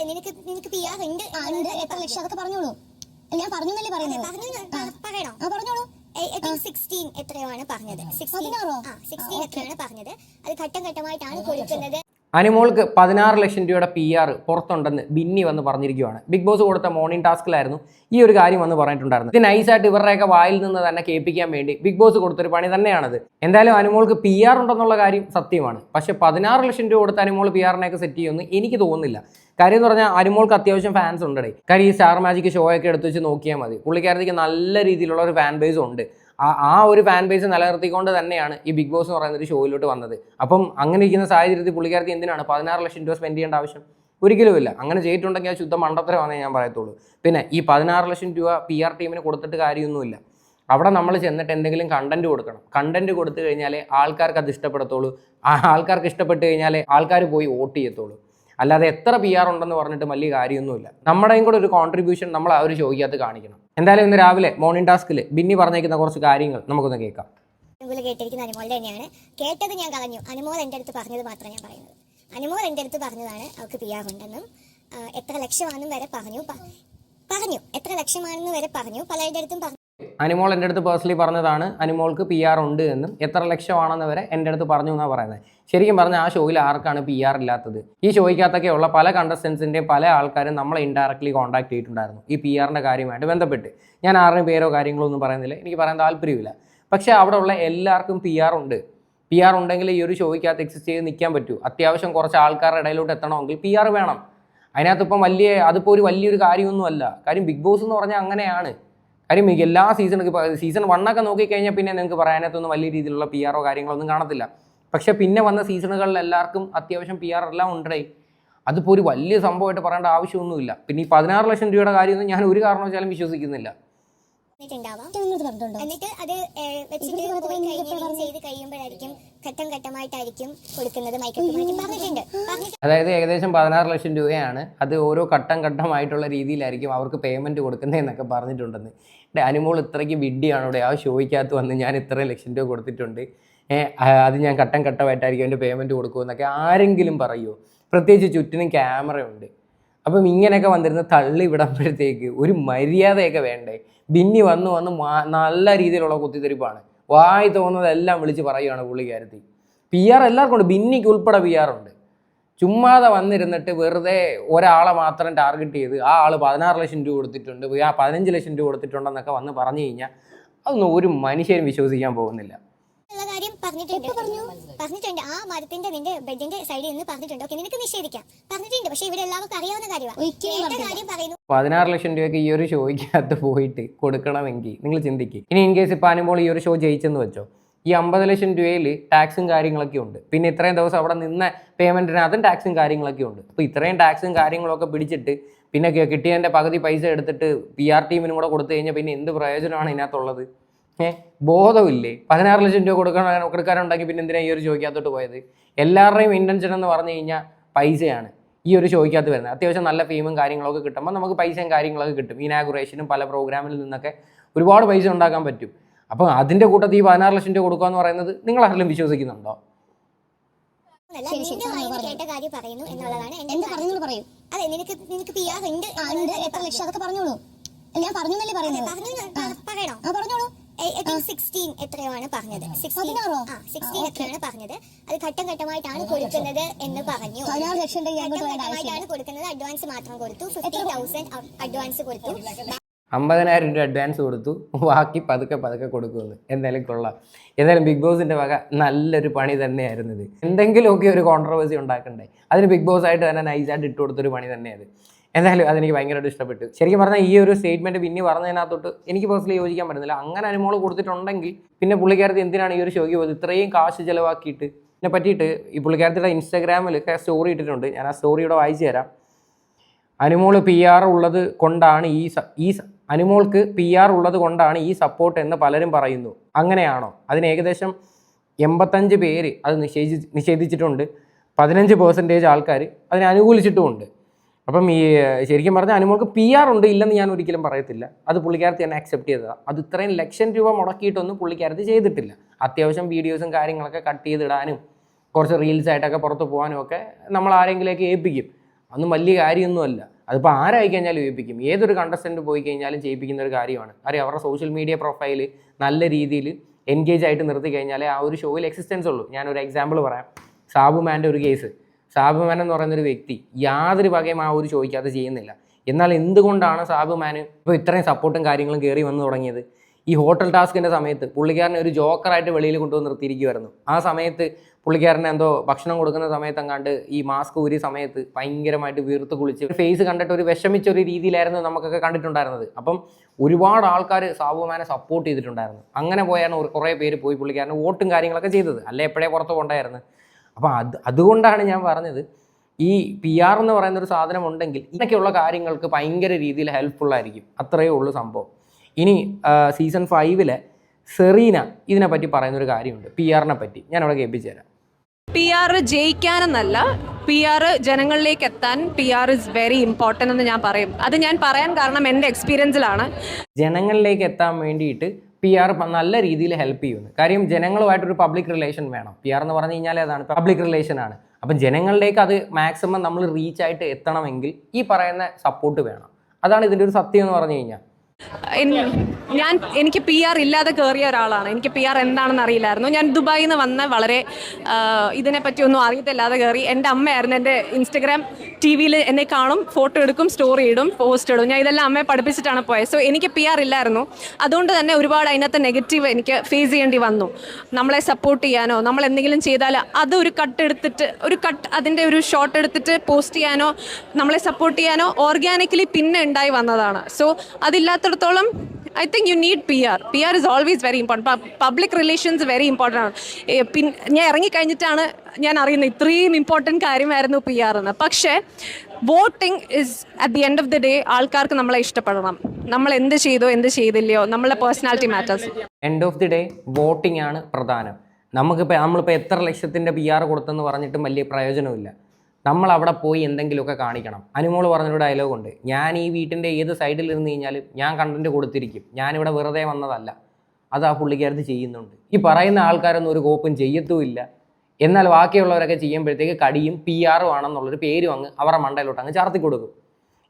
അതെ നിനക്ക് നിനക്ക് പി ആർ ഉണ്ട്. എത്ര ലക്ഷം അതൊക്കെ പറഞ്ഞോളൂ. ഞാൻ പറഞ്ഞല്ലേ പറയുന്നത്? പറഞ്ഞു പറയണോ? ആ പറഞ്ഞോളൂ. സിക്സ്റ്റീൻ എത്രയാണ് പറഞ്ഞത്? സിക്സ്റ്റീൻ ആ സിക്സ്റ്റീൻ എത്രയാണ് പറഞ്ഞത്? അത് ഘട്ടം ഘട്ടമായിട്ടാണ് കൊടുക്കുന്നത്. അനിമോൾക്ക് പതിനാറ് ലക്ഷം രൂപയുടെ പി ആർ പുറത്തുണ്ടെന്ന് ബിന്നി വന്ന് പറഞ്ഞിരിക്കുകയാണ് ബിഗ് ബോസ് കൊടുത്ത മോർണിംഗ് ടാസ്കിലായിരുന്നു ഈ ഒരു കാര്യം വന്ന് പറഞ്ഞിട്ടുണ്ടായിരുന്നു ഇത് നൈസായിട്ട് ഇവരുടെയൊക്കെ വായിൽ നിന്ന് തന്നെ കേൾപ്പിക്കാൻ വേണ്ടി ബിഗ് ബോസ് കൊടുത്തൊരു പണി തന്നെയാണത്. എന്തായാലും അനുമോൾക്ക് പി ആർ ഉണ്ടെന്നുള്ള കാര്യം സത്യമാണ്. പക്ഷേ പതിനാറ് ലക്ഷം രൂപ കൊടുത്ത് അനുമോൾ പി ആറിനെയൊക്കെ സെറ്റ് ചെയ്യുമെന്ന് എനിക്ക് തോന്നുന്നില്ല. കാര്യം എന്ന് പറഞ്ഞാൽ അനുമോൾക്ക് അത്യാവശ്യം ഫാൻസ് ഉണ്ടേ കാര്യം ഈ സ്റ്റാർ മാജിക് ഷോ ഒക്കെ എടുത്ത് വെച്ച് നോക്കിയാൽ മതി. പുള്ളിക്കാരത്തേക്ക് നല്ല രീതിയിലുള്ള ഒരു ഫാൻ ബേസ് ഉണ്ട്. ആ ഒരു ഫാൻ ബേസ് നിലനിർത്തിക്കൊണ്ട് തന്നെയാണ് ഈ ബിഗ് ബോസ് എന്ന് പറയുന്ന ഒരു ഷോയിലോട്ട് വന്നത്. അപ്പം അങ്ങനെ ഇരിക്കുന്ന സാഹചര്യത്തിൽ പുള്ളിക്കാരത്തി എന്തിനാണ് പതിനാറ് ലക്ഷം രൂപ സ്പെൻഡ് ചെയ്യേണ്ട ആവശ്യം? ഒരിക്കലുമില്ല അങ്ങനെ ചെയ്തിട്ടുണ്ടെങ്കിൽ ആ ശുദ്ധ മണ്ടത്തരമാണെന്നേ ഞാൻ പറയത്തുള്ളൂ. പിന്നെ ഈ പതിനാറ് ലക്ഷം രൂപ പി ആർ ടീമിന് കൊടുത്തിട്ട് കാര്യമൊന്നുമില്ല. അവിടെ നമ്മൾ ചെന്നിട്ട് എന്തെങ്കിലും കണ്ടന്റ് കൊടുക്കണം. കണ്ടന്റ് കൊടുത്തു കഴിഞ്ഞാൽ ആൾക്കാർക്ക് അത് ഇഷ്ടപ്പെടത്തുള്ളൂ. ആൾക്കാർക്ക് ഇഷ്ടപ്പെട്ട് കഴിഞ്ഞാൽ ആൾക്കാർ പോയി വോട്ട് ചെയ്യത്തുള്ളൂ. അല്ലാതെ എത്ര പി ആർ ഉണ്ടെന്ന് പറഞ്ഞിട്ട് വലിയ കാര്യമൊന്നുമില്ല. നമ്മുടെയും കൂടെ ഒരു കോൺട്രിബ്യൂഷൻ നമ്മൾ ആ ഒരു ഷോയ്ക്കകത്ത് കാണിക്കണം. എന്തായാലും ഇന്ന് രാവിലെ മോർണിംഗ് ടാസ്കിൽ ബിന്നി പറഞ്ഞേക്കുന്ന കുറച്ച് കാര്യങ്ങൾ നമുക്കൊന്ന് കേൾക്കാം. കേട്ടിരിക്കുന്ന അനുമോളുടെ തന്നെയാണ്. കേട്ടത് ഞാൻ കളഞ്ഞു. അനുമോൾ എന്റെ അടുത്ത് പറഞ്ഞത് മാത്രമേ ഞാൻ പറയുന്നത്. അനുമോൾ എന്റെ അടുത്ത് പറഞ്ഞതാണ് അവൾക്ക് പി ആർ ഉണ്ടെന്നും എത്ര ലക്ഷമാണെന്നും വരെ പറഞ്ഞു. പറഞ്ഞു. എത്ര ലക്ഷമാണെന്ന് വരെ പറഞ്ഞു. പലരുടെ അടുത്തും പറഞ്ഞു അനിമോൾ എന്റെ അടുത്ത് പേഴ്സണലി പറഞ്ഞതാണ് അനിമോൾക്ക് പി ആർ ഉണ്ട് എന്നും എത്ര ലക്ഷമാണെന്ന് വരെ എന്റെ അടുത്ത് പറഞ്ഞു എന്നാണ് പറയുന്നത് ശരിക്കും പറഞ്ഞാൽ ആ ഷോയിൽ ആർക്കാണ് പി ആർ ഇല്ലാത്തത്? ഈ ഷോയ്ക്കകത്തൊക്കെയുള്ള പല കണ്ടസ്റ്റൻസിന്റെയും പല ആൾക്കാരും നമ്മളെ ഇൻഡയറക്ട്ലി കോൺടാക്ട് ചെയ്തിട്ടുണ്ടായിരുന്നു ഈ പി ആറിന്റെ കാര്യമായിട്ട് ബന്ധപ്പെട്ട്. ഞാൻ ആരുടെയും പേരോ കാര്യങ്ങളോ ഒന്നും പറയുന്നില്ല എനിക്ക് പറയാൻ താല്പര്യമില്ല. പക്ഷേ അവിടെ ഉള്ള എല്ലാവർക്കും പി ആർ ഉണ്ട്. പി ആർ ഉണ്ടെങ്കിൽ ഈ ഒരു ഷോയ്ക്കകത്ത് എക്സിസ്റ്റ് ചെയ്ത് നിൽക്കാൻ പറ്റൂ. അത്യാവശ്യം കുറച്ച് ആൾക്കാരുടെ ഇടയിലോട്ട് എത്തണമെങ്കിൽ പി ആർ വേണം. അതിനകത്ത് ഇപ്പം വലിയ അതിപ്പോൾ ഒരു വലിയൊരു കാര്യമൊന്നുമല്ല. കാര്യം ബിഗ് ബോസ് എന്ന് പറഞ്ഞാൽ അങ്ങനെയാണ്. കാര്യം എല്ലാ സീസൺ ഇപ്പോൾ സീസൺ വണ്ണൊക്കെ നോക്കിക്കഴിഞ്ഞാൽ പിന്നെ നിങ്ങൾക്ക് പറയാനകത്തൊന്നും വലിയ രീതിയിലുള്ള പി ആറോ കാര്യങ്ങളൊന്നും കാണത്തില്ല. പക്ഷേ പിന്നെ വന്ന സീസണുകളിൽ എല്ലാവർക്കും അത്യാവശ്യം പി ആർ എല്ലാം ഉണ്ടായി അതിപ്പോൾ ഒരു വലിയ സംഭവമായിട്ട് പറയേണ്ട ആവശ്യമൊന്നുമില്ല. പിന്നെ ഈ പതിനാറ് ലക്ഷം രൂപയുടെ കാര്യമൊന്നും ഞാൻ ഒരു കാരണവശാലും വിശ്വസിക്കുന്നില്ല. എന്നിട്ട് അത് വെച്ചിട്ട് ചെയ്ത് കഴിയുമ്പോഴായിരിക്കും ഘട്ടം ഘട്ടമായിട്ടായിരിക്കും കൊടുക്കുന്നത് പറഞ്ഞിട്ടുണ്ട്. അതായത് ഏകദേശം പതിനാറ് ലക്ഷം രൂപയാണ്. അത് ഓരോ ഘട്ടം ഘട്ടമായിട്ടുള്ള രീതിയിലായിരിക്കും അവർക്ക് പേയ്മെന്റ് കൊടുക്കുന്നതെന്നൊക്കെ പറഞ്ഞിട്ടുണ്ടെന്ന്. എന്റെ അനുമോൾ ഇത്രയ്ക്ക് വിഡ്ഡിയാണ് ഇവിടെ. ആ ഷോയ്ക്കകത്ത് വന്ന് ഞാൻ ഇത്രയും ലക്ഷം രൂപ കൊടുത്തിട്ടുണ്ട്. അത് ഞാൻ ഘട്ടം ഘട്ടമായിട്ടായിരിക്കും എന്റെ പേയ്മെന്റ് കൊടുക്കുമെന്നൊക്കെ ആരെങ്കിലും പറയുമോ പ്രത്യേകിച്ച് ചുറ്റിനും ക്യാമറ ഉണ്ട്. അപ്പം ഇങ്ങനെയൊക്കെ വന്നിരുന്ന തള്ളി വിടുമ്പോഴത്തേക്ക് ഒരു മര്യാദയൊക്കെ വേണ്ടേ? ബിന്നി വന്ന് വന്ന് നല്ല രീതിയിലുള്ള കുത്തിത്തിരിപ്പാണ്. വായി തോന്നുന്നതെല്ലാം വിളിച്ച് പറയുകയാണ് പുള്ളിക്കാരത്തി പി ആർ എല്ലാവർക്കും ഉണ്ട്. ബിന്നിക്ക് ഉൾപ്പെടെ പി ആർ ഉണ്ട്. ചുമ്മാതെ വന്നിരുന്നിട്ട് വെറുതെ ഒരാളെ മാത്രം ടാർഗറ്റ് ചെയ്ത് ആ ആൾ പതിനാറ് ലക്ഷം രൂപ കൊടുത്തിട്ടുണ്ട് ആ പതിനഞ്ച് ലക്ഷം രൂപ കൊടുത്തിട്ടുണ്ടെന്നൊക്കെ വന്ന് പറഞ്ഞു കഴിഞ്ഞാൽ അതൊന്നും ഒരു മനുഷ്യരും വിശ്വസിക്കാൻ പോകുന്നില്ല. പറഞ്ഞിട്ടുണ്ട്. പറഞ്ഞിട്ടുണ്ട്. ആ മരത്തിന്റെ നിന്റെ ബെഡിന്റെ സൈഡിൽ നിന്ന് പറഞ്ഞിട്ടുണ്ട്. ഓക്കെ നിനക്ക് നിഷേധിക്കാം. പറഞ്ഞിട്ടുണ്ട്. പക്ഷെ ഇവിടെ എല്ലാവർക്കും അറിയാവുന്ന കാര്യമാണ് കാര്യം പറയുന്നു. പതിനാറ് ലക്ഷം രൂപയ്ക്ക് ഈ ഒരു ഷോയ്ക്കകത്ത് പോയിട്ട് കൊടുക്കണമെങ്കിൽ നിങ്ങൾ ചിന്തിക്കും. ഇനി ഇൻ കേസ് ഇപ്പോൾ അനുമോൾ ഈ ഒരു ഷോ ജയിച്ചെന്ന് വെച്ചോ. ഈ അമ്പത് ലക്ഷം രൂപയിൽ ടാക്സും കാര്യങ്ങളൊക്കെ ഉണ്ട്. പിന്നെ ഇത്രയും ദിവസം അവിടെ നിന്ന പേയ്മെന്റിന് അതും ടാക്സും കാര്യങ്ങളൊക്കെ ഉണ്ട്. അപ്പോൾ ഇത്രയും ടാക്സും കാര്യങ്ങളൊക്കെ പിടിച്ചിട്ട് പിന്നെ കിട്ടിയതിന്റെ കിട്ടിയതിന്റെ പകുതി പൈസ എടുത്തിട്ട് പി ആർ ടീമിനും കൂടെ കൊടുത്തു കഴിഞ്ഞാൽ പിന്നെ എന്ത് പ്രയോജനമാണ് ഇതിനകത്തുള്ളത്? ഏഹ് ബോധമില്ലേ? പതിനാറ് ലക്ഷം രൂപ കൊടുക്കണം കൊടുക്കാനുണ്ടെങ്കിൽ പിന്നെ എന്തിനാണ് ഈ ഒരു ചോദിക്കാത്തോട്ട് പോയത്? എല്ലാവരുടെയും ഇന്റൻഷൻ എന്ന് പറഞ്ഞു കഴിഞ്ഞാൽ പൈസയാണ് ഈ ഒരു ചോദിക്കാത്ത വരുന്നത്. അത്യാവശ്യം നല്ല ഫീമും കാര്യങ്ങളൊക്കെ കിട്ടുമ്പോൾ നമുക്ക് പൈസയും കാര്യങ്ങളൊക്കെ കിട്ടും. ഇനാഗുറേഷനും പല പ്രോഗ്രാമിൽ നിന്നൊക്കെ ഒരുപാട് പൈസ ഉണ്ടാക്കാൻ പറ്റും. അപ്പോൾ അതിന്റെ കൂട്ടത്തിൽ ഈ പതിനാറ് ലക്ഷം രൂപ കൊടുക്കുക എന്ന് പറയുന്നത് നിങ്ങൾ ആരെങ്കിലും വിശ്വസിക്കുന്നുണ്ടോ. കേട്ട കാര്യം പറയുന്നു എന്നുള്ളതാണ് എന്ത് പറഞ്ഞു നിങ്ങൾ പറയൂ. അതെ നിനക്ക് നിനക്ക് പി ആർ ഉണ്ട് എത്ര ലക്ഷം? അതൊക്കെ പറഞ്ഞോളൂ. ഞാൻ പറയുന്നത്. പറഞ്ഞു പറയണോ? ആ പറഞ്ഞോളൂ. സിക്സ്റ്റീൻ എത്രയാണ് പറഞ്ഞത്? സിക്സ്റ്റീൻ എത്രയാണ് പറഞ്ഞത്? അത് ഘട്ടം ഘട്ടമായിട്ടാണ് കൊടുക്കുന്നത് എന്ന് പറഞ്ഞു. ഘട്ടം ഘട്ടമായിട്ടാണ് കൊടുക്കുന്നത്. അഡ്വാൻസ് മാത്രം കൊടുത്തു. ഫിഫ്റ്റി തൗസൻഡ് അഡ്വാൻസ് കൊടുത്തു. അമ്പതിനായിരം രൂപ അഡ്വാൻസ് കൊടുത്തു. ബാക്കി പതുക്കെ പതുക്കെ കൊടുക്കുമെന്ന്. എന്തായാലും കൊള്ളാം. എന്തായാലും ബിഗ് ബോസിന്റെ വക നല്ലൊരു പണി തന്നെയായിരുന്നു ഇത് എന്തെങ്കിലുമൊക്കെ ഒരു കോൺട്രവേഴ്സി ഉണ്ടാക്കണ്ടേ? അതിന് ബിഗ് ബോസ് ആയിട്ട് തന്നെ നൈസായിട്ട് ഇട്ട് കൊടുത്തൊരു പണി തന്നെയത്. എന്തായാലും അതെനിക്ക് ഭയങ്കരമായിട്ട് ഇഷ്ടപ്പെട്ടു. ശരിക്കും പറഞ്ഞാൽ ഈ ഒരു സ്റ്റേറ്റ്മെന്റ് പിന്നെ പറഞ്ഞതിനകത്തോട്ട് എനിക്ക് പേഴ്സണലി യോജിക്കാൻ പറ്റുന്നില്ല. അങ്ങനെ അനുമോൾ കൊടുത്തിട്ടുണ്ടെങ്കിൽ പിന്നെ പുള്ളിക്കാരത്തി എന്തിനാണ് ഈ ഒരു ഷോയ്ക്ക് പോയത്? ഇത്രയും കാശ് ചിലവാക്കിയിട്ട് ഇതിനെ പറ്റിയിട്ട് ഈ പുള്ളിക്കാരത്തിയുടെ ഇൻസ്റ്റാഗ്രാമിൽ സ്റ്റോറി ഇട്ടിട്ടുണ്ട്. ഞാൻ ആ സ്റ്റോറിയുടെ വായിച്ചു തരാം. അനുമോൾ പി ആർ ഉള്ളത് കൊണ്ടാണ് ഈ ഈ അനുമോൾക്ക് പി ആർ ഉള്ളത് കൊണ്ടാണ് ഈ സപ്പോർട്ട് എന്ന് പലരും പറയുന്നു. അങ്ങനെയാണോ? അതിന് ഏകദേശം എൺപത്തഞ്ച് പേര് അത് നിഷേധി നിഷേധിച്ചിട്ടുണ്ട്. പതിനഞ്ച് പേഴ്സന്റേജ് ആൾക്കാർ അതിനെ അനുകൂലിച്ചിട്ടുമുണ്ട്. അപ്പം ഈ ശരിക്കും പറഞ്ഞാൽ അനുമോൾക്ക് പി ആർ ഉണ്ട് ഇല്ലെന്ന് ഞാൻ ഒരിക്കലും പറയത്തില്ല. അത് പുള്ളിക്കാരത്തി തന്നെ അക്സെപ്റ്റ് ചെയ്തതാണ് അത് ഇത്രയും ലക്ഷം രൂപ മുടക്കിയിട്ടൊന്നും പുള്ളിക്കാരത്തി ചെയ്തിട്ടില്ല. അത്യാവശ്യം വീഡിയോസും കാര്യങ്ങളൊക്കെ കട്ട് ചെയ്തിടാനും കുറച്ച് റീൽസ് ആയിട്ടൊക്കെ പുറത്ത് പോകാനും ഒക്കെ നമ്മൾ ആരെങ്കിലേക്ക് ഏൽപ്പിക്കും. അതൊന്നും വലിയ കാര്യമൊന്നുമല്ല. അതിപ്പോൾ ആരായി കഴിഞ്ഞാലും ഏൽപ്പിക്കും. ഏതൊരു കണ്ടസ്റ്റന്റ് പോയി കഴിഞ്ഞാലും ചെയ്യിപ്പിക്കുന്ന ഒരു കാര്യമാണ്. കാര്യം അവരുടെ സോഷ്യൽ മീഡിയ പ്രൊഫൈൽ നല്ല രീതിയിൽ എൻഗേജ് ആയിട്ട് നിർത്തി കഴിഞ്ഞാലേ ആ ഒരു ഷോയിൽ എക്സിസ്റ്റൻസ് ഉള്ളൂ. ഞാനൊരു എക്സാമ്പിൾ പറയാം. സാബുമാന്റെ ഒരു കേസ് സാബുമാൻ എന്ന് പറയുന്ന ഒരു വ്യക്തി യാതൊരു വകയും ആ ഒരു ചോദിക്കാതെ ചെയ്യുന്നില്ല. എന്നാൽ എന്തുകൊണ്ടാണ് സാബുമാൻ ഇപ്പോൾ ഇത്രയും സപ്പോർട്ടും കാര്യങ്ങളും കയറി വന്നു തുടങ്ങിയത്? ഈ ഹോട്ടൽ ടാസ്കിന്റെ സമയത്ത് പുള്ളിക്കാരനെ ഒരു ജോക്കറായിട്ട് വെളിയിൽ കൊണ്ടുവന്ന് നിർത്തിയിരിക്കുമായിരുന്നു ആ സമയത്ത് പുള്ളിക്കാരന് എന്തോ ഭക്ഷണം കൊടുക്കുന്ന സമയത്ത് അങ്ങാണ്ട് ഈ മാസ്ക് ഒരു സമയത്ത് ഭയങ്കരമായിട്ട് വീർത്ത് കുളിച്ച് ഫേസ് കണ്ടിട്ട് ഒരു വിഷമിച്ച ഒരു രീതിയിലായിരുന്നു നമുക്കൊക്കെ കണ്ടിട്ടുണ്ടായിരുന്നത്. അപ്പം ഒരുപാട് ആൾക്കാർ സാബുമാനെ സപ്പോർട്ട് ചെയ്തിട്ടുണ്ടായിരുന്നു. അങ്ങനെ പോയാണ് ഒരു കുറേ പേര് പോയി പുള്ളിക്കാരന് വോട്ടും കാര്യങ്ങളൊക്കെ ചെയ്തത്. അല്ലെ? എപ്പോഴേ പുറത്ത് കൊണ്ടായിരുന്നു അപ്പോൾ അത് അതുകൊണ്ടാണ് ഞാൻ പറഞ്ഞത്. ഈ പി ആർ എന്ന് പറയുന്ന ഒരു സാധനം ഉണ്ടെങ്കിൽ ഇതൊക്കെയുള്ള കാര്യങ്ങൾക്ക് ഭയങ്കര രീതിയിൽ ഹെൽപ്ഫുൾ ആയിരിക്കും. അത്രയേ ഉള്ളൂ സംഭവം. ഇനി സീസൺ ഫൈവിലെ സെറീന ഇതിനെ പറ്റി പറയുന്ന ഒരു കാര്യമുണ്ട്. പി ആറിനെ പറ്റി. ഞാൻ അവിടെ കേൾപ്പിച്ചു തരാം പി ആർ ജയിക്കാനെന്നല്ല പി ആർ ജനങ്ങളിലേക്ക് എത്താൻ P R is very important എന്ന് ഞാൻ പറയും. അത് ഞാൻ പറയാൻ കാരണം എന്റെ എക്സ്പീരിയൻസിലാണ് ജനങ്ങളിലേക്ക് എത്താൻ വേണ്ടിയിട്ട് പി ആർ നല്ല രീതിയിൽ ഹെൽപ്പ് ചെയ്യുന്നു. കാര്യം ജനങ്ങളുമായിട്ടൊരു പബ്ലിക് റിലേഷൻ വേണം. പി ആർ എന്ന് പറഞ്ഞു കഴിഞ്ഞാൽ അതാണ്. പബ്ലിക് റിലേഷൻ ആണ്. അപ്പം ജനങ്ങളിലേക്ക് അത് മാക്സിമം നമ്മൾ റീച്ച് ആയിട്ട് എത്തണമെങ്കിൽ ഈ പറയുന്ന സപ്പോർട്ട് വേണം. അതാണ് ഇതിന്റെ ഒരു സത്യം എന്ന് പറഞ്ഞു കഴിഞ്ഞാൽ. ഞാൻ എനിക്ക് പി ആർ ഇല്ലാതെ കയറിയ ഒരാളാണ്. എനിക്ക് പി ആർ എന്താണെന്ന് അറിയില്ലായിരുന്നു. ഞാൻ ദുബായിൽ നിന്ന് വന്ന വളരെ ഇതിനെപ്പറ്റി ഒന്നും അറിയത്തില്ലാതെ കയറി എന്റെ അമ്മയായിരുന്നു എന്റെ ഇൻസ്റ്റഗ്രാം ടി വിയിൽ എന്നെ കാണും ഫോട്ടോ എടുക്കും സ്റ്റോറി ഇടും പോസ്റ്റ് ഇടും. ഞാൻ ഇതെല്ലാം അമ്മയെ പഠിപ്പിച്ചിട്ടാണ് പോയത് സോ എനിക്ക് പി ആർ ഇല്ലായിരുന്നു. അതുകൊണ്ട് തന്നെ ഒരുപാട് അതിനകത്ത് നെഗറ്റീവ് എനിക്ക് ഫേസ് ചെയ്യേണ്ടി വന്നു. നമ്മളെ സപ്പോർട്ട് ചെയ്യാനോ നമ്മൾ എന്തെങ്കിലും ചെയ്താൽ അത് ഒരു കട്ട് എടുത്തിട്ട് ഒരു കട്ട് അതിന്റെ ഒരു ഷോട്ട് എടുത്തിട്ട് പോസ്റ്റ് ചെയ്യാനോ നമ്മളെ സപ്പോർട്ട് ചെയ്യാനോ ഓർഗാനിക്കലി പിന്നെ ഉണ്ടായി വന്നതാണ്. So അതില്ലാത്തിടത്തോളം I think you need P R P R is always very important public relations very important ആണ്. പിന്നെ ഞാൻ ഇറങ്ങിക്കഴിഞ്ഞിട്ടാണ് ഞാൻ അറിയുന്നത് ഇത്രയും ഇമ്പോർട്ടന്റ് കാര്യമായിരുന്നു പി ആർ എന്ന്. പക്ഷേ voting is at the end of the day ആൾക്കാർക്ക് നമ്മളെ ഇഷ്ടപ്പെടണം. നമ്മൾ എന്ത് ചെയ്തോ എന്ത് ചെയ്തില്ലയോ നമ്മളെ personality matters end of the day voting ആണ് പ്രധാനം. നമുക്കിപ്പോൾ നമ്മളിപ്പോൾ എത്ര ലക്ഷത്തിന്റെ പി ആർ കൊടുത്തെന്ന് പറഞ്ഞിട്ടും വലിയ പ്രയോജനമില്ല നമ്മൾ അവിടെ പോയി എന്തെങ്കിലുമൊക്കെ കാണിക്കണം. അനുമോൾ പറഞ്ഞൊരു ഡയലോഗ് ഉണ്ട്. ഞാൻ ഈ വീട്ടിന്റെ ഏത് സൈഡിൽ ഇരുന്ന് കഴിഞ്ഞാലും ഞാൻ കണ്ടന്റ് കൊടുത്തിരിക്കും. ഞാനിവിടെ വെറുതെ വന്നതല്ല. അത് ആ പുള്ളിക്കാരത്ത് ചെയ്യുന്നുണ്ട്. ഈ പറയുന്ന ആൾക്കാരൊന്നും ഒരു കോപ്പും ചെയ്യത്തുമില്ല. എന്നാൽ ബാക്കിയുള്ളവരൊക്കെ ചെയ്യുമ്പോഴത്തേക്ക് കടിയും പി ആറും ആണെന്നുള്ളൊരു പേരും അങ്ങ് അവരുടെ മണ്ടയിലോട്ട് അങ്ങ് ചാർത്തി കൊടുക്കും.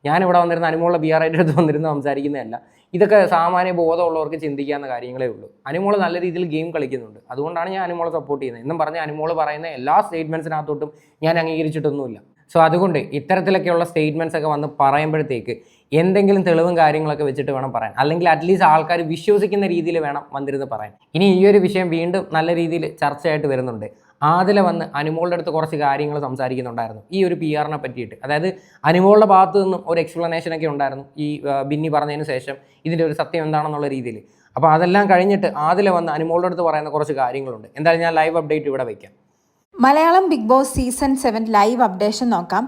ഞാനിവിടെ വന്നിരുന്ന അനുമോളുടെ പി ആർ ആയിട്ട് അടുത്ത് വന്നിരുന്ന് സംസാരിക്കുന്നതല്ല. ഇതൊക്കെ സാമാന്യ ബോധമുള്ളവർക്ക് ചിന്തിക്കാവുന്ന കാര്യങ്ങളേ ഉള്ളൂ. അനുമോൾ നല്ല രീതിയിൽ ഗെയിം കളിക്കുന്നുണ്ട്. അതുകൊണ്ടാണ് ഞാൻ അനുമോളെ സപ്പോർട്ട് ചെയ്യുന്നത്. എന്നും പറഞ്ഞ് അനുമോൾ പറയുന്ന എല്ലാ സ്റ്റേറ്റ്മെന്റ്സിനകത്തോട്ടും ഞാൻ അംഗീകരിച്ചിട്ടൊന്നുമില്ല. സോ അതുകൊണ്ട് ഇത്തരത്തിലൊക്കെയുള്ള സ്റ്റേറ്റ്മെന്റ്സ് ഒക്കെ വന്ന് പറയുമ്പോഴത്തേക്ക് എന്തെങ്കിലും തെളിവും കാര്യങ്ങളൊക്കെ വെച്ചിട്ട് വേണം പറയാൻ. അല്ലെങ്കിൽ അറ്റ്ലീസ്റ്റ് ആൾക്കാർ വിശ്വസിക്കുന്ന രീതിയിൽ വേണം വന്നിരുന്ന് പറയാൻ. ഇനി ഈ ഒരു വിഷയം വീണ്ടും നല്ല രീതിയിൽ ചർച്ചയായിട്ട് വരുന്നുണ്ട്. ആദില വന്ന് അനുമോളുടെ അടുത്ത് കുറച്ച് കാര്യങ്ങൾ സംസാരിക്കുന്നുണ്ടായിരുന്നു. ഈ ഒരു പി ആറിനെ പറ്റിയിട്ട്. അതായത് അനുമോളുടെ ഭാഗത്തു നിന്നും ഒരു എക്സ്പ്ലനേഷനൊക്കെ ഉണ്ടായിരുന്നു. ഈ ബിന്നി പറഞ്ഞതിന് ശേഷം ഇതിന്റെ ഒരു സത്യം എന്താണെന്നുള്ള രീതിയിൽ. അപ്പോൾ അതെല്ലാം കഴിഞ്ഞിട്ട് ആദില വന്ന് അനുമോളുടെ അടുത്ത് പറയുന്ന കുറച്ച് കാര്യങ്ങളുണ്ട്. എന്തായാലും ഞാൻ ലൈവ് അപ്ഡേറ്റ് ഇവിടെ വയ്ക്കാം Malayalam Big Boss season seven live updation നോക്കാം.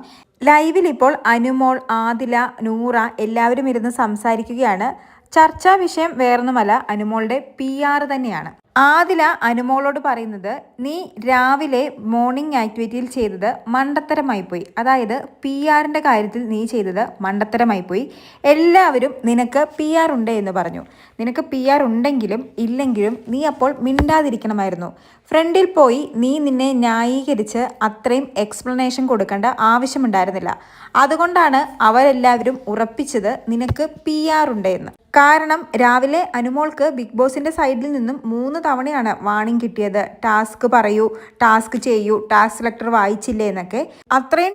ലൈവിൽ ഇപ്പോൾ അനുമോൾ ആദില നൂറ എല്ലാവരും ഇരുന്ന് സംസാരിക്കുകയാണ്. ചർച്ചാ വിഷയം വേറൊന്നുമല്ല അനുമോളുടെ പി ആർ തന്നെയാണ്. ആദില അനുമോളോട് പറയുന്നത് നീ രാവിലെ മോർണിംഗ് ആക്ടിവിറ്റിയിൽ ചെയ്തത് മണ്ടത്തരമായി പോയി അതായത് പി ആറിന്റെ കാര്യത്തിൽ നീ ചെയ്തത് മണ്ടത്തരമായി പോയി എല്ലാവരും നിനക്ക് പി ആർ ഉണ്ട് എന്ന് പറഞ്ഞു. നിനക്ക് പി ആർ ഉണ്ടെങ്കിലും ഇല്ലെങ്കിലും നീ അപ്പോൾ മിണ്ടാതിരിക്കണമായിരുന്നു. ഫ്രണ്ടിൽ പോയി നീ നിന്നെ ന്യായീകരിച്ച് അത്രയും എക്സ്പ്ലനേഷൻ കൊടുക്കേണ്ട ആവശ്യമുണ്ടായിരുന്നില്ല. അതുകൊണ്ടാണ് അവരെല്ലാവരും ഉറപ്പിച്ചത് നിനക്ക് പി ആർ ഉണ്ട് എന്ന്. കാരണം രാവിലെ അനുമോൾക്ക് ബിഗ് ബോസിന്റെ സൈഡിൽ നിന്നും മൂന്ന് തവണയാണ് വാണിംഗ് കിട്ടിയത്. ടാസ്ക് പറയൂ ടാസ്ക് ചെയ്യൂ ടാസ്ക് സെലക്ടർ വായിച്ചില്ലേ എന്നൊക്കെ. അത്രയും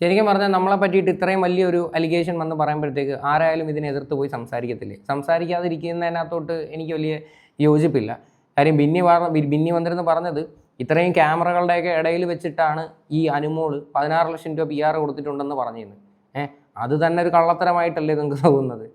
ശരിക്കും പറഞ്ഞാൽ നമ്മളെ പറ്റിയിട്ട് ഇത്രയും വലിയൊരു അലിഗേഷൻ വന്ന് പറയുമ്പോഴത്തേക്ക് ആരായാലും ഇതിനെ എതിർത്ത് പോയി സംസാരിക്കത്തില്ലേ? സംസാരിക്കാതിരിക്കുന്നതിനകത്തോട്ട് എനിക്ക് വലിയ യോജിപ്പില്ല. കാര്യം ബിന്നി ബിന്നി വന്നിരുന്ന് പറഞ്ഞത് ഇത്രയും ക്യാമറകളുടെയൊക്കെ ഇടയിൽ വെച്ചിട്ടാണ് ഈ അനുമോൾ പതിനാറ് ലക്ഷം രൂപ പി ആർ കൊടുത്തിട്ടുണ്ടെന്ന് പറഞ്ഞിരുന്നു ഏഹ് അത് തന്നെ ഒരു കള്ളത്തരമായിട്ടല്ലേ നിങ്ങൾക്ക് തോന്നുന്നത്?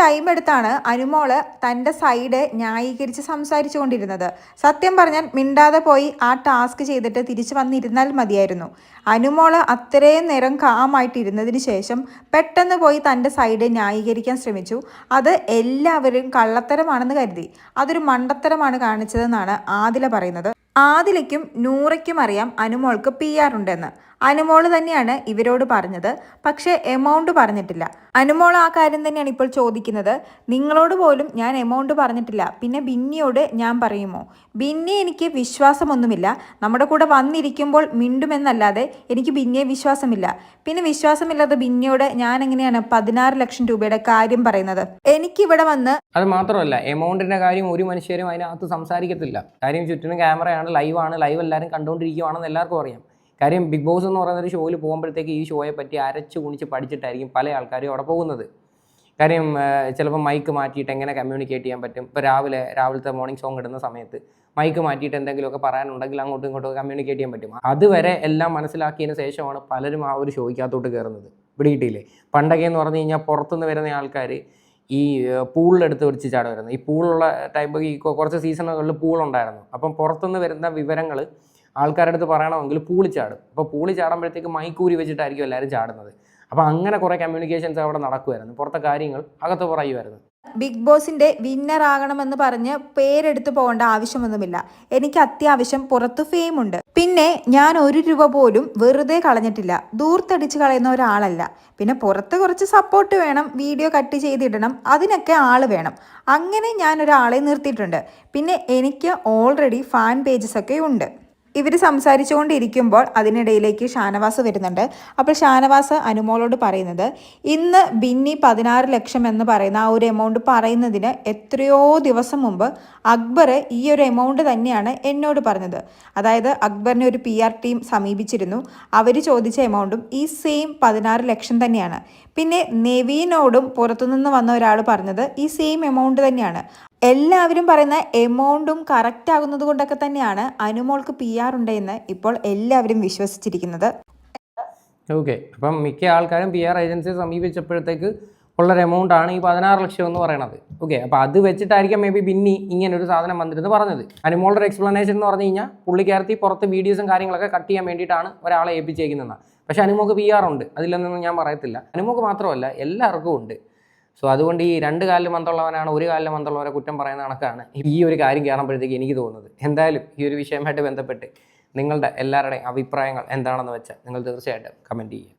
ടൈം എടുത്താണ് അനുമോൾ തന്റെ സൈഡ് ന്യായീകരിച്ച് സംസാരിച്ചു കൊണ്ടിരുന്നത് സത്യം പറഞ്ഞാൽ മിണ്ടാതെ പോയി ആ ടാസ്ക് ചെയ്തിട്ട് തിരിച്ചു വന്നിരുന്നാൽ മതിയായിരുന്നു. അനുമോൾ അത്രയും നേരം കാമായിട്ടിരുന്നതിന് ശേഷം പെട്ടെന്ന് പോയി തന്റെ സൈഡ് ന്യായീകരിക്കാൻ ശ്രമിച്ചു. അത് എല്ലാവരും കള്ളത്തരമാണെന്ന് കരുതി. അതൊരു മണ്ടത്തരമാണ് കാണിച്ചതെന്നാണ് ആദില പറയുന്നത്. ആദിലയ്ക്കും നൂറയ്ക്കും അറിയാം അനുമോൾക്ക് പി ആർ ഉണ്ടെന്ന്. അനുമോൾ തന്നെയാണ് ഇവരോട് പറഞ്ഞത്. പക്ഷേ എമൗണ്ട് പറഞ്ഞിട്ടില്ല. അനുമോൾ ആ കാര്യം തന്നെയാണ് ഇപ്പോൾ ചോദിക്കുന്നത്. നിങ്ങളോട് പോലും ഞാൻ എമൗണ്ട് പറഞ്ഞിട്ടില്ല. പിന്നെ ബിന്നിയോട് ഞാൻ പറയുമോ? ബിന്നി എനിക്ക് വിശ്വാസമൊന്നുമില്ല. നമ്മുടെ കൂടെ വന്നിരിക്കുമ്പോൾ മിണ്ടുമെന്നല്ലാതെ എനിക്ക് ബിന്നിയെ വിശ്വാസമില്ല. പിന്നെ വിശ്വാസമില്ലാത്ത ബിന്നിയോട് ഞാൻ എങ്ങനെയാണ് പതിനാറ് ലക്ഷം രൂപയുടെ കാര്യം പറയുന്നത്? എനിക്കിവിടെ വന്ന് അത് മാത്രമല്ല എമൗണ്ടിന്റെ കാര്യം ഒരു മനുഷ്യരും അതിനകത്ത് സംസാരിക്കത്തില്ല. കാര്യം ചുറ്റിനും ക്യാമറയാണ് ലൈവാണ് ലൈവ് എല്ലാവരും കണ്ടുകൊണ്ടിരിക്കുകയാണെന്ന് എല്ലാവർക്കും അറിയാം. കാര്യം ബിഗ് ബോസ് എന്ന് പറയുന്ന ഒരു ഷോയിൽ പോകുമ്പോഴത്തേക്ക് ഈ ഷോയെ പറ്റി അരച്ച് കുണിച്ച് പഠിച്ചിട്ടായിരിക്കും പല ആൾക്കാരും അവിടെ പോകുന്നത്. കാര്യം ചിലപ്പോൾ മൈക്ക് മാറ്റിയിട്ട് എങ്ങനെ കമ്മ്യൂണിക്കേറ്റ് ചെയ്യാൻ പറ്റും? ഇപ്പോൾ രാവിലെ രാവിലത്തെ മോർണിംഗ് സോങ് ഇടുന്ന സമയത്ത് മൈക്ക് മാറ്റിയിട്ട് എന്തെങ്കിലുമൊക്കെ പറയാനുണ്ടെങ്കിൽ അങ്ങോട്ടും ഇങ്ങോട്ടും കമ്മ്യൂണിക്കേറ്റ് ചെയ്യാൻ പറ്റും. അതുവരെ എല്ലാം മനസ്സിലാക്കിയതിന് ശേഷമാണ് പലരും ആ ഒരു ഷോയ്ക്കകത്തോട്ട് കയറുന്നത് പിടികിട്ടിയില്ലേ? പണ്ടൊക്കെ എന്ന് പറഞ്ഞു കഴിഞ്ഞാൽ പുറത്തുനിന്ന് വരുന്ന ആൾക്കാർ ഈ പൂളിലെടുത്ത് വെച്ച് ചാട വരുന്നത് ഈ പൂളുള്ള ടൈപ്പ് ഈ കുറച്ച് സീസണുകളിൽ പൂളുണ്ടായിരുന്നു. അപ്പം പുറത്തുനിന്ന് വരുന്ന വിവരങ്ങൾ ആൾക്കാരുടെ അടുത്ത് പറയണമെങ്കിൽ പൂളി ചാടും. അപ്പോൾ പൂളി ചാടുമ്പോഴത്തേക്ക് മൈക്കൂരി വെച്ചിട്ടായിരിക്കും എല്ലാവരും ചാടുന്നത്. അപ്പോൾ അങ്ങനെ കുറേ കമ്മ്യൂണിക്കേഷൻസ് അവിടെ നടക്കുമായിരുന്നു പുറത്തെ കാര്യങ്ങൾ അകത്ത് പറയുമായിരുന്നു ബിഗ് ബോസിന്റെ വിന്നർ ആകണമെന്ന് പറഞ്ഞ് പേരെടുത്ത് പോകേണ്ട ആവശ്യമൊന്നുമില്ല. എനിക്ക് അത്യാവശ്യം പുറത്ത് ഫെയിം ഉണ്ട്. പിന്നെ ഞാൻ ഒരു രൂപ പോലും വെറുതെ കളഞ്ഞിട്ടില്ല. ദൂർത്തടിച്ച് കളയുന്ന ഒരാളല്ല. പിന്നെ പുറത്ത് കുറച്ച് സപ്പോർട്ട് വേണം വീഡിയോ കട്ട് ചെയ്തിടണം അതിനൊക്കെ ആൾ വേണം. അങ്ങനെ ഞാൻ ഒരാളെ നിർത്തിയിട്ടുണ്ട്. പിന്നെ എനിക്ക് ഓൾറെഡി ഫാൻ പേജസ് ഒക്കെ ഉണ്ട്. ഇവർ സംസാരിച്ചുകൊണ്ടിരിക്കുമ്പോൾ അതിനിടയിലേക്ക് ഷാനവാസ് വരുന്നുണ്ട്. അപ്പോൾ ഷാനവാസ് അനുമോളോട് പറയുന്നത് ഇന്ന് ബിന്നി പതിനാറ് ലക്ഷം എന്ന് പറയുന്ന ആ ഒരു എമൗണ്ട് പറയുന്നതിന് എത്രയോ ദിവസം മുമ്പ് അക്ബർ ഈ ഒരു എമൗണ്ട് തന്നെയാണ് എന്നോട് പറഞ്ഞത്. അതായത് അക്ബറിനെ ഒരു പി ആർ ടീം സമീപിച്ചിരുന്നു. അവർ ചോദിച്ച എമൗണ്ടും ഈ സെയിം പതിനാറ് ലക്ഷം തന്നെയാണ്. പിന്നെ നെവീനോടും പുറത്തുനിന്ന് വന്ന ഒരാൾ പറഞ്ഞത് ഈ സെയിം എമൗണ്ട് തന്നെയാണ്. എല്ലാവരും പറയുന്ന എമൗണ്ടും കറക്റ്റ് ആകുന്നത് കൊണ്ടൊക്കെ തന്നെയാണ് അനുമോൾക്ക് പി ആർ ഉണ്ടെന്ന് ഇപ്പോൾ എല്ലാവരും വിശ്വസിച്ചിരിക്കുന്നത്. ഓക്കെ അപ്പം മിക്ക ആൾക്കാരും പി ആർ ഏജൻസിയെ സമീപിച്ചപ്പോഴത്തേക്ക് ഉള്ളൊരു ആണ് ഈ പതിനാറ് ലക്ഷം എന്ന് പറയുന്നത് ഓക്കെ അപ്പോൾ അത് വെച്ചിട്ടായിരിക്കാം മേ ബി ബിന്നി ഇങ്ങനെ ഒരു സാധനം വന്നിരുന്ന് പറഞ്ഞത്. അനുമോളുടെ എക്സ്പ്ലനേഷൻ എന്ന് പറഞ്ഞു കഴിഞ്ഞാൽ പുള്ളിക്കാരത്തി പുറത്ത് വീഡിയോസും കാര്യങ്ങളൊക്കെ കട്ട് ചെയ്യാൻ വേണ്ടിയിട്ടാണ് ഒരാളെ ഏൽപ്പിച്ചേക്കുന്നത്. പക്ഷേ അനുമോക്ക് പി ആർ ഉണ്ട്. അതിലൊന്നും ഞാൻ പറയത്തില്ല. അനുമോക്ക് മാത്രമല്ല എല്ലാവർക്കും ഉണ്ട്. സോ അതുകൊണ്ട് ഈ രണ്ട് കാലിൽ മന്തുള്ളവനാണ് ഒരു കാലിൽ മന്തുള്ളവരെ കുറ്റം പറയുന്ന കണക്കാണ് ഈ ഒരു കാര്യം കയറുമ്പോഴത്തേക്ക് എനിക്ക് തോന്നുന്നത്. എന്തായാലും ഈ ഒരു വിഷയമായിട്ട് ബന്ധപ്പെട്ട് നിങ്ങളുടെ എല്ലാവരുടെയും അഭിപ്രായങ്ങൾ എന്താണെന്ന് വെച്ചാൽ നിങ്ങൾ തീർച്ചയായിട്ടും കമന്റ് ചെയ്യുക.